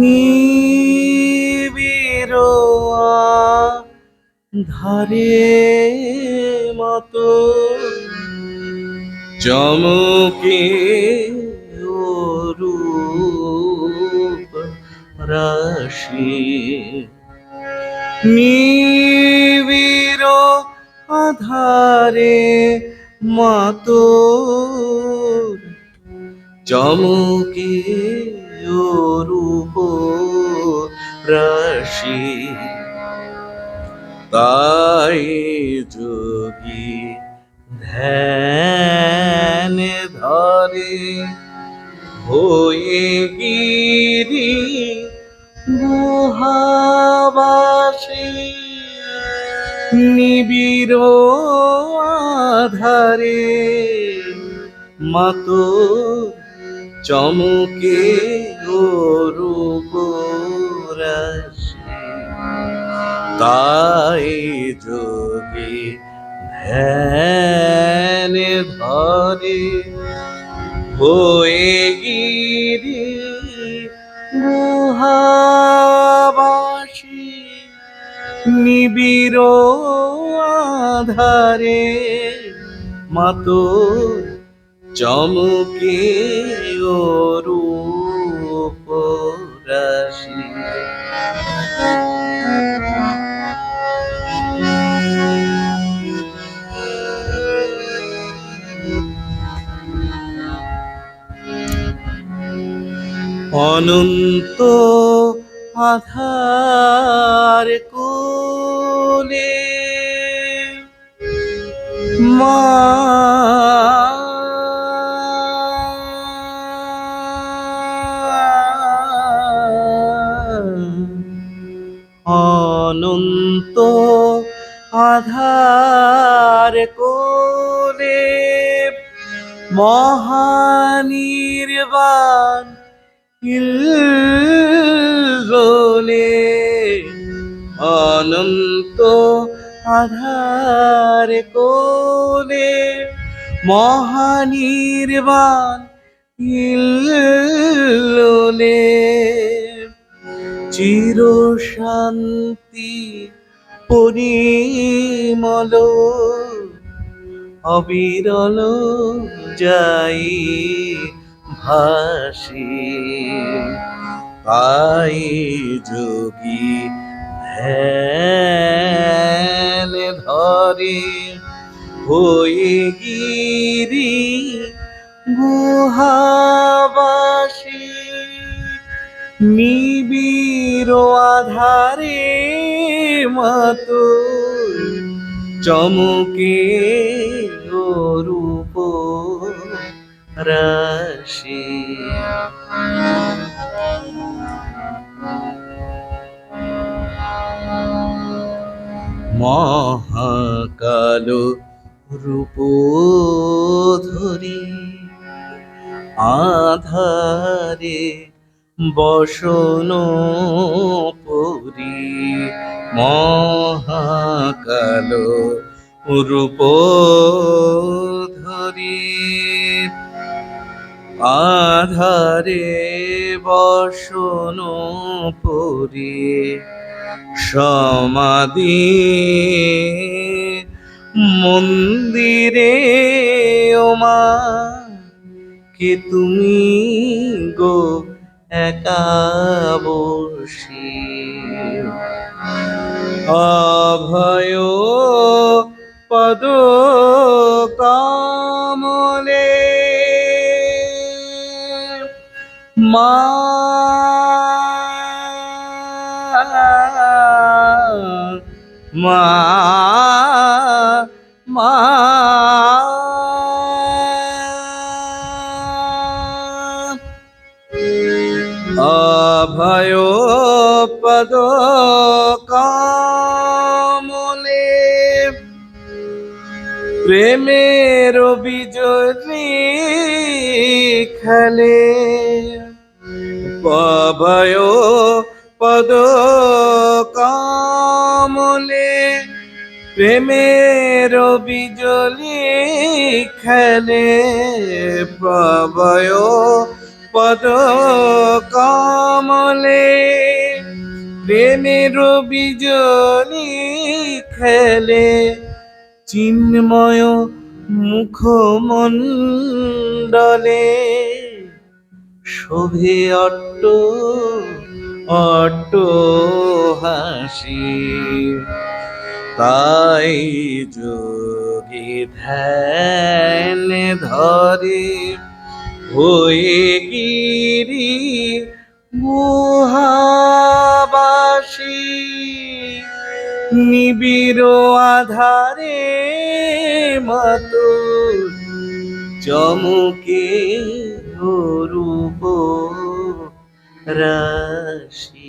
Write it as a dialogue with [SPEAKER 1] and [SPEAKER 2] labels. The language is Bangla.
[SPEAKER 1] নিবির ধারে মতো চমকে রূপ রাশি। নিবিড় আধারে মতো চমকে রূপ রাশি। তাই যোগী ধ্যান ধরে হয়ে গিরি নিবিড় আধারে মতো চমকে তাই যোগে ধ্যান ধরে হয়ে গিরি গুহাবাসী নিবিড় আধারে মতো চমকে রূপ রাশি। অনন্ত আধার কোলে মা অনন্ত আধার কোলে মহানির্বাণ ইল্লোলে অনন্ত আধার কোলে মহানির্বাণ ইল্লোলে। চির শান্তি পরিমল অবিরল যাই ভাসি। তাই যোগী ধ্যান ধরে হয়ে গিরি গুহাবাসী। নিবিড় আধারে মতো চমকে রূপ রাশি। মহাকালো রূপ ধরি আধারে বসন পুরি মহাকালো রূপ ধরি আধারে বসন পুরি সমাধি মন্দিরে ওমা কে তুমি গো একা বসি? অভয় পদ কামলে মা মা মা। অভয় পদ কামলে প্রেমের বিজলি খেলে অভয় পদ প্রেমের বিজলি খেলে প্রবয় পদ কমলে। প্রেমের বিজলি খেলে চিন্ময় মুখমণ্ডলে। শোভে অট্ট অট্ট হাসি। তাই যোগে ধ্যান ধরে হয়ে গিরি গুহাবাসী নিবিড় আধারে মতো চমকে রূপ রাশি।